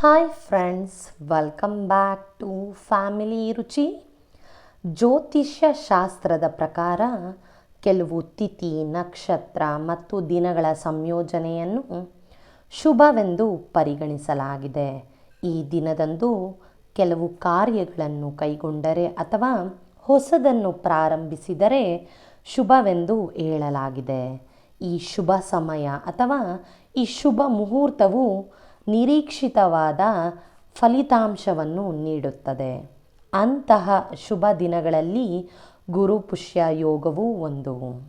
Hi friends welcome back to family ರುಚಿ ಜ್ಯೋತಿಷ್ಯ ಶಾಸ್ತ್ರದ ಪ್ರಕಾರ ಕೆಲವು ತಿಥಿ, ನಕ್ಷತ್ರ ಮತ್ತು ದಿನಗಳ ಸಂಯೋಜನೆಯನ್ನು ಶುಭವೆಂದು ಪರಿಗಣಿಸಲಾಗಿದೆ. ಈ ದಿನದಂದು ಕೆಲವು ಕಾರ್ಯಗಳನ್ನು ಕೈಗೊಂಡರೆ ಅಥವಾ ಹೊಸದನ್ನು ಪ್ರಾರಂಭಿಸಿದರೆ ಶುಭವೆಂದು ಹೇಳಲಾಗಿದೆ. ಈ ಶುಭ ಸಮಯ ಅಥವಾ ಈ ಶುಭ ಮುಹೂರ್ತವು ನಿರೀಕ್ಷಿತವಾದ ಫಲಿತಾಂಶವನ್ನು ನೀಡುತ್ತದೆ. ಅಂತಹ ಶುಭ ದಿನಗಳಲ್ಲಿ ಗುರು ಪುಷ್ಯ ಯೋಗವು ಒಂದು.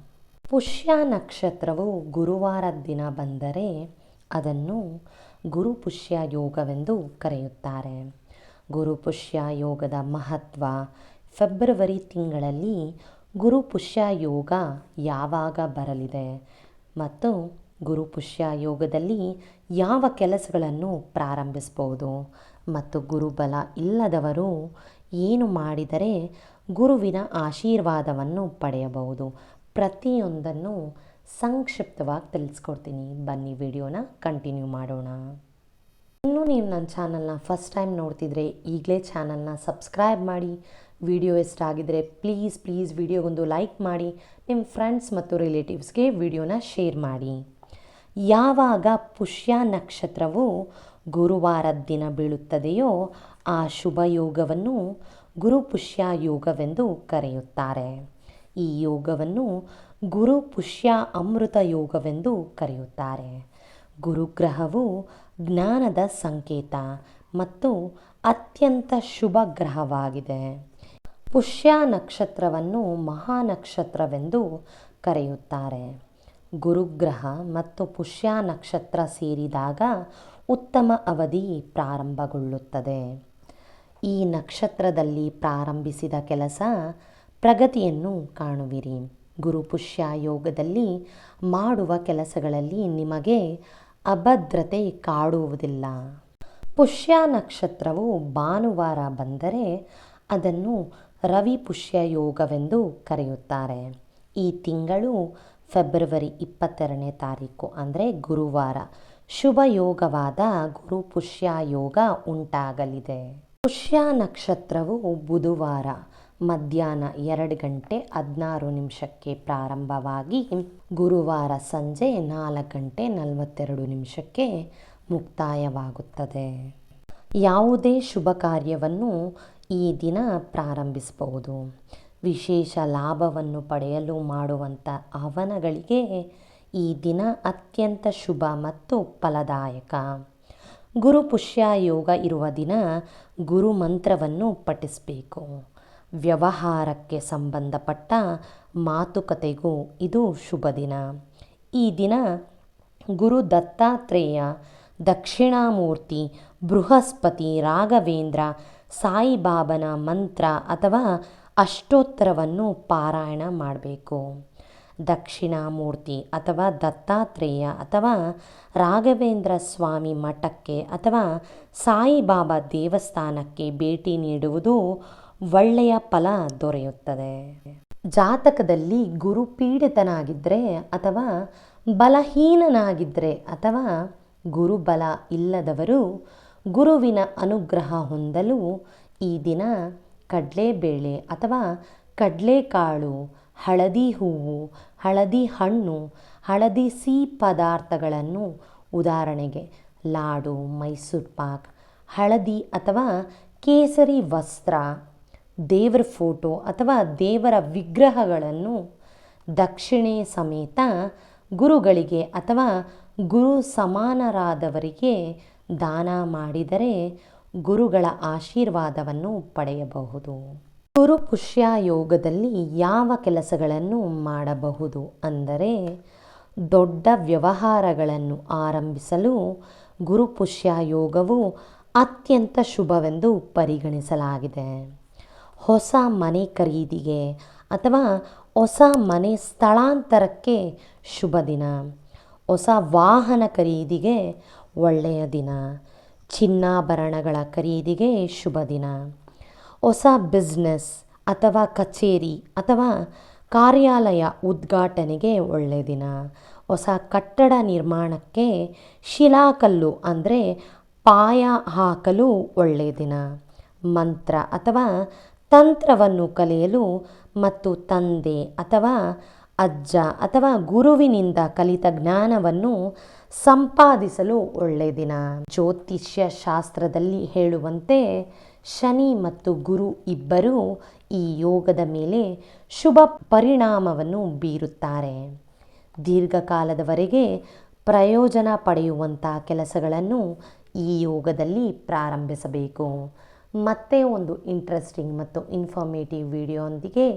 ಪುಷ್ಯ ನಕ್ಷತ್ರವು ಗುರುವಾರದ ದಿನ ಬಂದರೆ ಅದನ್ನು ಗುರು ಪುಷ್ಯ ಯೋಗವೆಂದು ಕರೆಯುತ್ತಾರೆ. ಗುರು ಪುಷ್ಯ ಯೋಗದ ಮಹತ್ವ ಫೆಬ್ರವರಿ ತಿಂಗಳಲ್ಲಿ ಗುರು ಪುಷ್ಯ ಯೋಗ ಯಾವಾಗ ಬರಲಿದೆ ಮತ್ತು ಗುರು ಪುಷ್ಯ ಯೋಗದಲ್ಲಿ ಯಾವ ಕೆಲಸಗಳನ್ನು ಪ್ರಾರಂಭಿಸ್ಬೋದು ಮತ್ತು ಗುರುಬಲ ಇಲ್ಲದವರು ಏನು ಮಾಡಿದರೆ ಗುರುವಿನ ಆಶೀರ್ವಾದವನ್ನು ಪಡೆಯಬಹುದು. ಪ್ರತಿಯೊಂದನ್ನು ಸಂಕ್ಷಿಪ್ತವಾಗಿ ತಿಳಿಸ್ಕೊಡ್ತೀನಿ. ಬನ್ನಿ, ವಿಡಿಯೋನ ಕಂಟಿನ್ಯೂ ಮಾಡೋಣ. ಇನ್ನೂ ನೀವು ನನ್ನ ಚಾನಲ್ನ ಫಸ್ಟ್ ಟೈಮ್ ನೋಡ್ತಿದ್ರೆ ಈಗಲೇ ಚಾನಲ್ನ ಸಬ್ಸ್ಕ್ರೈಬ್ ಮಾಡಿ. ವಿಡಿಯೋ ಇಷ್ಟ ಆಗಿದರೆ ಪ್ಲೀಸ್ ಪ್ಲೀಸ್ ವಿಡಿಯೋಗೊಂದು ಲೈಕ್ ಮಾಡಿ. ನಿಮ್ಮ ಫ್ರೆಂಡ್ಸ್ ಮತ್ತು ರಿಲೇಟಿವ್ಸ್ಗೆ ವಿಡಿಯೋನ ಶೇರ್ ಮಾಡಿ. ಯಾವಾಗ ಪುಷ್ಯ ನಕ್ಷತ್ರವು ಗುರುವಾರದ ದಿನ ಬೀಳುತ್ತದೆಯೋ ಆ ಶುಭ ಯೋಗವನ್ನು ಗುರು ಪುಷ್ಯ ಯೋಗವೆಂದು ಕರೆಯುತ್ತಾರೆ. ಈ ಯೋಗವನ್ನು ಗುರು ಪುಷ್ಯ ಅಮೃತ ಯೋಗವೆಂದು ಕರೆಯುತ್ತಾರೆ. ಗುರುಗ್ರಹವು ಜ್ಞಾನದ ಸಂಕೇತ ಮತ್ತು ಅತ್ಯಂತ ಶುಭ ಗ್ರಹವಾಗಿದೆ. ಪುಷ್ಯ ನಕ್ಷತ್ರವನ್ನು ಮಹಾನಕ್ಷತ್ರವೆಂದು ಕರೆಯುತ್ತಾರೆ. ಗುರುಗ್ರಹ ಮತ್ತು ಪುಷ್ಯ ನಕ್ಷತ್ರ ಸೇರಿದಾಗ ಉತ್ತಮ ಅವಧಿ ಪ್ರಾರಂಭಗೊಳ್ಳುತ್ತದೆ. ಈ ನಕ್ಷತ್ರದಲ್ಲಿ ಪ್ರಾರಂಭಿಸಿದ ಕೆಲಸ ಪ್ರಗತಿಯನ್ನು ಕಾಣುವಿರಿ. ಗುರು ಪುಷ್ಯ ಯೋಗದಲ್ಲಿ ಮಾಡುವ ಕೆಲಸಗಳಲ್ಲಿ ನಿಮಗೆ ಅಭದ್ರತೆ ಕಾಡುವುದಿಲ್ಲ. ಪುಷ್ಯ ನಕ್ಷತ್ರವು ಭಾನುವಾರ ಬಂದರೆ ಅದನ್ನು ರವಿ ಪುಷ್ಯ ಯೋಗವೆಂದು ಕರೆಯುತ್ತಾರೆ. ಈ ತಿಂಗಳು ಫೆಬ್ರವರಿ ಇಪ್ಪತ್ತೆರಡನೇ ತಾರೀಕು, ಅಂದರೆ ಗುರುವಾರ, ಶುಭ ಯೋಗವಾದ ಗುರು ಪುಷ್ಯ ಯೋಗ ಉಂಟಾಗಲಿದೆ. ಪುಷ್ಯ ನಕ್ಷತ್ರವು ಬುಧವಾರ ಮಧ್ಯಾಹ್ನ ಎರಡು ಗಂಟೆ ಹದಿನಾರು ನಿಮಿಷಕ್ಕೆ ಪ್ರಾರಂಭವಾಗಿ ಗುರುವಾರ ಸಂಜೆ ನಾಲ್ಕು ಗಂಟೆ ನಲವತ್ತೆರಡು ನಿಮಿಷಕ್ಕೆ ಮುಕ್ತಾಯವಾಗುತ್ತದೆ. ಯಾವುದೇ ಶುಭ ಕಾರ್ಯವನ್ನು ಈ ದಿನ ಪ್ರಾರಂಭಿಸಬಹುದು. ವಿಶೇಷ ಲಾಭವನ್ನು ಪಡೆಯಲು ಮಾಡುವಂಥ ಹವನಗಳಿಗೆ ಈ ದಿನ ಅತ್ಯಂತ ಶುಭ ಮತ್ತು ಫಲದಾಯಕ. ಗುರು ಪುಷ್ಯ ಯೋಗ ಇರುವ ದಿನ ಗುರು ಮಂತ್ರವನ್ನು ಪಠಿಸಬೇಕು. ವ್ಯವಹಾರಕ್ಕೆ ಸಂಬಂಧಪಟ್ಟ ಮಾತುಕತೆಗೂ ಇದು ಶುಭ ದಿನ. ಈ ದಿನ ಗುರು ದತ್ತಾತ್ರೇಯ, ದಕ್ಷಿಣಾಮೂರ್ತಿ, ಬೃಹಸ್ಪತಿ, ರಾಘವೇಂದ್ರ, ಸಾಯಿಬಾಬನ ಮಂತ್ರ ಅಥವಾ ಅಷ್ಟೋತ್ತರವನ್ನು ಪಾರಾಯಣ ಮಾಡಬೇಕು. ದಕ್ಷಿಣಾಮೂರ್ತಿ ಅಥವಾ ದತ್ತಾತ್ರೇಯ ಅಥವಾ ರಾಘವೇಂದ್ರ ಸ್ವಾಮಿ ಮಠಕ್ಕೆ ಅಥವಾ ಸಾಯಿಬಾಬಾ ದೇವಸ್ಥಾನಕ್ಕೆ ಭೇಟಿ ನೀಡುವುದು ಒಳ್ಳೆಯ ಫಲ ದೊರೆಯುತ್ತದೆ. ಜಾತಕದಲ್ಲಿ ಗುರು ಪೀಡಿತನಾಗಿದ್ದರೆ ಅಥವಾ ಬಲಹೀನನಾಗಿದ್ದರೆ ಅಥವಾ ಗುರುಬಲ ಇಲ್ಲದವರು ಗುರುವಿನ ಅನುಗ್ರಹ ಹೊಂದಲು ಈ ದಿನ ಕಡಲೆಬೇಳೆ ಅಥವಾ ಕಡಲೆಕಾಳು, ಹಳದಿ ಹೂವು, ಹಳದಿ ಹಣ್ಣು, ಹಳದಿ ಸಿಹಿ ಪದಾರ್ಥಗಳನ್ನು ಉದಾಹರಣೆಗೆ ಲಾಡು, ಮೈಸೂರು ಪಾಕ್, ಹಳದಿ ಅಥವಾ ಕೇಸರಿ ವಸ್ತ್ರ, ದೇವರ ಫೋಟೋ ಅಥವಾ ದೇವರ ವಿಗ್ರಹಗಳನ್ನು ದಕ್ಷಿಣೆ ಸಮೇತ ಗುರುಗಳಿಗೆ ಅಥವಾ ಗುರು ಸಮಾನರಾದವರಿಗೆ ದಾನ ಮಾಡಿದರೆ ಗುರುಗಳ ಆಶೀರ್ವಾದವನ್ನು ಪಡೆಯಬಹುದು. ಗುರು ಪುಷ್ಯ ಯೋಗದಲ್ಲಿ ಯಾವ ಕೆಲಸಗಳನ್ನು ಮಾಡಬಹುದು ಅಂದರೆ ದೊಡ್ಡ ವ್ಯವಹಾರಗಳನ್ನು ಆರಂಭಿಸಲು ಗುರು ಪುಷ್ಯ ಯೋಗವು ಅತ್ಯಂತ ಶುಭವೆಂದು ಪರಿಗಣಿಸಲಾಗಿದೆ. ಹೊಸ ಮನೆ ಖರೀದಿಗೆ ಅಥವಾ ಹೊಸ ಮನೆ ಸ್ಥಳಾಂತರಕ್ಕೆ ಶುಭ ದಿನ ಹೊಸ ವಾಹನ ಖರೀದಿಗೆ ಒಳ್ಳೆಯ ದಿನ. ಚಿನ್ನಾಭರಣಗಳ ಖರೀದಿಗೆ ಶುಭ ದಿನ. ಹೊಸ ಬಿಸ್ನೆಸ್ ಅಥವಾ ಕಚೇರಿ ಅಥವಾ ಕಾರ್ಯಾಲಯ ಉದ್ಘಾಟನೆಗೆ ಒಳ್ಳೆಯ ದಿನ. ಹೊಸ ಕಟ್ಟಡ ನಿರ್ಮಾಣಕ್ಕೆ ಶಿಲಾಕಲ್ಲು ಅಂದರೆ ಪಾಯ ಹಾಕಲು ಒಳ್ಳೆಯ ದಿನ. ಮಂತ್ರ ಅಥವಾ ತಂತ್ರವನ್ನು ಕಲಿಯಲು ಮತ್ತು ತಂದೆ ಅಥವಾ ಅಜ್ಜ ಅಥವಾ ಗುರುವಿನಿಂದ ಕಲಿತ ಜ್ಞಾನವನ್ನು ಸಂಪಾದಿಸಲು ಒಳ್ಳೆಯ ದಿನ. ಜ್ಯೋತಿಷ್ಯ ಶಾಸ್ತ್ರದಲ್ಲಿ ಹೇಳುವಂತೆ ಶನಿ ಮತ್ತು ಗುರು ಇಬ್ಬರೂ ಈ ಯೋಗದ ಮೇಲೆ ಶುಭ ಪರಿಣಾಮವನ್ನು ಬೀರುತ್ತಾರೆ. ದೀರ್ಘಕಾಲದವರೆಗೆ ಪ್ರಯೋಜನ ಪಡೆಯುವಂಥ ಕೆಲಸಗಳನ್ನು ಈ ಯೋಗದಲ್ಲಿ ಪ್ರಾರಂಭಿಸಬೇಕು. ಮತ್ತೆ ಒಂದು ಇಂಟ್ರೆಸ್ಟಿಂಗ್ ಮತ್ತು ಇನ್ಫಾರ್ಮೇಟಿವ್ ವಿಡಿಯೋಂದಿಗೆ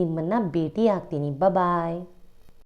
ನಿಮ್ಮನ್ನು ಭೇಟಿ ಆಗ್ತೀನಿ ಬಾಯ್